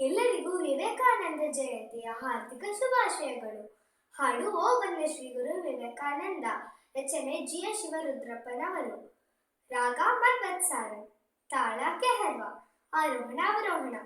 ಎಲ್ಲರಿಗೂ ವಿವೇಕಾನಂದ ಜಯಂತಿಯ ಹಾರ್ದಿಕ ಶುಭಾಶಯಗಳು. ಹಾಡು ಓ ಬಂದ ಶ್ರೀ ಗುರು ವಿವೇಕಾನಂದ, ರಚನೆ ಜಿ ಎ ಶಿವರುದ್ರಪ್ಪನವರು. ರಾಗ ಮನ್ವತ್ಸಾರ ತಾಳ ಕೆಹರ್ವ, ಆರೋಹಣ ಅವರೋಹಣ.